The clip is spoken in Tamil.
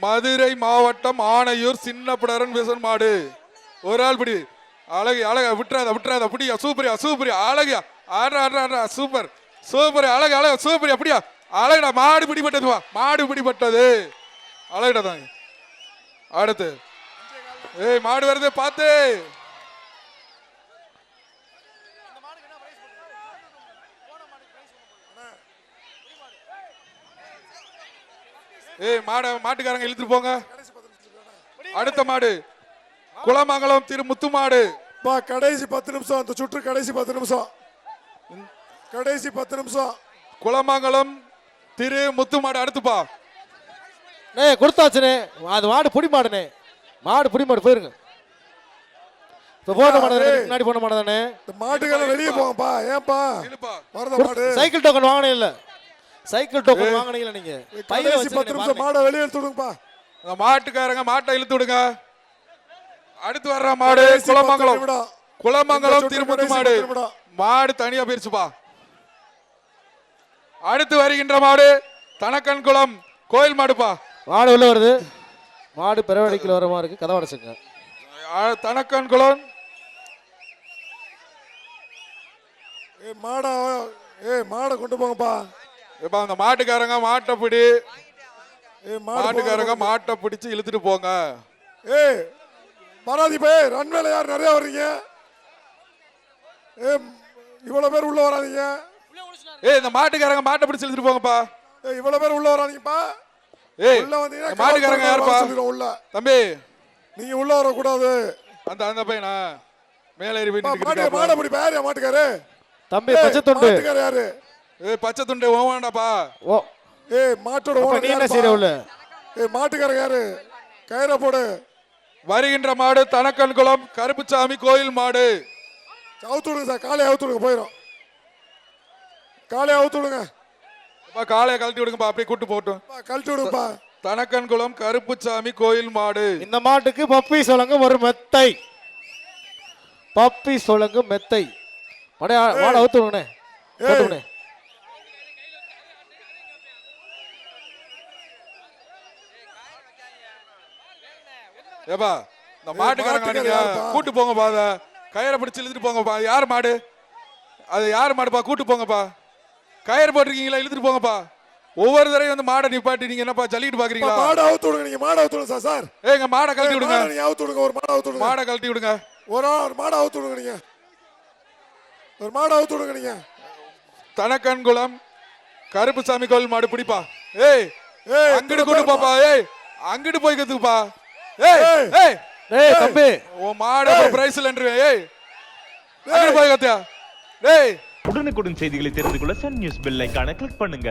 மதுரை மாவட்டம் ஆணையூர் சின்ன பிடரன் விசன் மாடு. ஒரு ஆள் பிடி. அழகு அழகா விட்டுறாத விட்டுறாத அப்படியா சூப்பரியா சூப்பரியா அழகியா. ஆடுறா ஆடுறா ஆடுறா சூப்பர். சூப்பர் அழகு அழகு சூப்பர் அப்படியா அழகடா மாடு பிடிபட்டது வா. மாடு பிடிபட்டது. அழகடா தாங்க. அடுத்து. ஏய் மாடு வருது பார்த்து. ஏய் மாட மாட்டுக்காரங்க இழுத்துட்டு போங்க. அடுத்த மாடு. குளமங்கலம் திரு முத்து மாடு பா கடைசி பத்து நிமிஷம் அந்த சுற்று கடைசி பத்து நிமிஷம். கடைசி பத்து நிமிஷம். குளமங்கலம் திரு முத்து மாடு அடுத்துப்பா நே கொடுத்தாச்சுனே. அது மாடு புடி மாடுனே. மாடு புடி மாடு போயிருங்க. போன மாடு முன்னாடி போன மாடு தானே? இந்த மாட்டுக்கெல்லாம் வெளியே போங்கப்பா. ஏன்பா? சைக்கிள் டோக்கன் வாங்கினே இல்ல சைக்கிள் டோக்கன் வாங்கினீங்களா நீங்க? பையில கடைசி பத்து நிமிஷம் மாடை வெளியே எடுத்துடுங்கப்பா அந்த மாட்டுக்காரங்க மாட்டை இழுத்து விடுங்க அடுத்து வர்ற மாடு கடைசி பத்து குளமங்கலம். நிமிடம். குளமங்கலம் கடைசி மாடு நிமிடம். மாடு தனியா போயிருச்சுப்பா அடுத்து வருகின்ற மாடு தனக்கன் குளம் கோயில் மாடுப்பா மாடு உள்ள வருது. மாடு பிறவடிக்கல வர மாதிரி இருக்கு. கதை உடச்சுங்க ஆ- தனக்கன் குளம். ஏ மாடா ஏ மாடை கொண்டு போங்கப்பா. இப்ப அந்த மாட்டுக்காரங்க மாட்டை பிடி. ஏ மாடு மாட்டுக்காரங்க. மாட்டை பிடிச்சு இழுத்துட்டு போங்க. ஏய் வராதி பே ரன்வேல யார் நிறைய வர்றீங்க. ஏ இவ்வளவு பேர் உள்ள வராதீங்க. ஏய் இந்த மாட்டுக்காரங்க மாட்டை பிடிச்சு இழுத்துட்டு போங்கப்பா. ஏய் இவ்வளவு பேர் உள்ள வராதீங்கப்பா. ஏய் உள்ள வந்தீங்கன்னா மாட்டுக்காரங்க யாருப்பா? உள்ள. தம்பி. நீங்க உள்ள வரக்கூடாது. அந்த அந்த பையனா? மேல ஏறி போய் மாட்டு பிடி யாரு மாட்டுக்காரு. தம்பி பச்சை தொண்டு மாட்டுக்காரு யாரு? ஏய் பச்சை துண்டை ஓவாண்டாப்பா ஓ. ஏய் மாட்டோட ஓனர் நீ என்ன உள்ள? ஏய் மாட்டுக்காரங்க யாரு? கயிறை போடு. வருகின்ற மாடு தனக்கன் குளம் கருப்புசாமி கோயில் மாடு. அவுத்து விடுங்க சார் காலையை அவுத்து விடுங்க போயிடும் காலையை அவுத்து விடுங்க அப்பா காளையை கழட்டி விடுங்கப்பா அப்படியே கூட்டு போட்டும் கழட்டி விடுங்கப்பா. தனக்கன் குளம் கருப்புசாமி கோயில் மாடு. இந்த மாட்டுக்கு பப்பி சொலங்கு ஒரு மெத்தை. பப்பி சொலங்கு மெத்தை. மடே மாடை அவுத்து ஏப்பா இந்த மாட்டுக்காரங்க? கூட்டு போங்கப்பா அத. கயிறை பிடிச்சு இழுத்துட்டு போங்கப்பா. யார் மாடு? அது யார் மாடுப்பா? கூட்டு போங்கப்பா. கயிறு போட்டிருக்கீங்களா? இழுத்துட்டு போங்கப்பா. ஒவ்வொரு தடவையும் வந்து மாடை நிப்பாட்டி நீங்க என்னப்பா ஜல்லிட்டு பாக்குறீங்களா? மாடை அவுத்து விடுங்க நீங்க மாடை அவுத்து விடுங்க சார் எங்க மாடை கழட்டி விடுங்க. நீங்க அவுத்து விடுங்க ஒரு மாடை அவுத்து விடுங்க. மாடை கழட்டி விடுங்க. ஒரு ஒரு மாடை அவுத்து விடுங்க நீங்க. ஒரு மாடை அவுத்து விடுங்க நீங்க. தனக்கன் குளம் கருப்புசாமி கோயில் மாடு பிடிப்பா. ஏய் ஏய், அங்கிட்டு கூட்டு போப்பா. ஏய் அங்கிட்டு போய் கத்துக்குப்பா. ஏய் ஏய். ஏய் டேய் தம்பி. உன் மாடு பிரைஸ் இல்லன்றுவேன் ஏய். போய் கத்தியா. டேய் உடனுக்குடன் செய்திகளை தெரிந்து கொள்ள சன் நியூஸ் பெல் ஐகானை கிளிக் பண்ணுங்க.